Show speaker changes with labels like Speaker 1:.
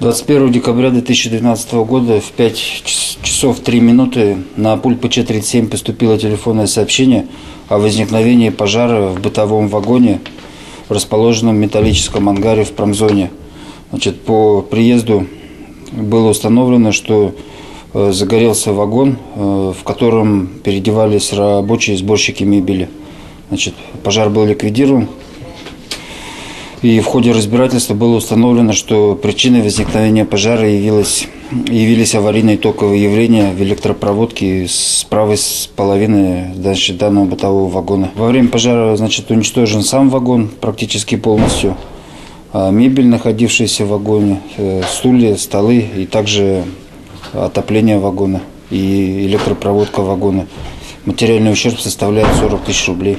Speaker 1: 21 декабря 2012 года в 5 час- часов 3 минуты на пульт ПЧ-37 поступило телефонное сообщение о возникновении пожара в бытовом вагоне, расположенном в металлическом ангаре в промзоне. Значит, по приезду было установлено, что э, загорелся вагон, э, в котором переодевались рабочие сборщики мебели. Значит, пожар был ликвидирован. И в ходе разбирательства было установлено, что причиной возникновения пожара явилось, явились аварийные токовые явления в электропроводке с правой половины значит, данного бытового вагона. Во время пожара значит, уничтожен сам вагон практически полностью, а мебель, находившаяся в вагоне, э, стулья, столы и также отопление вагона и электропроводка вагона. Материальный ущерб составляет 40 тысяч рублей.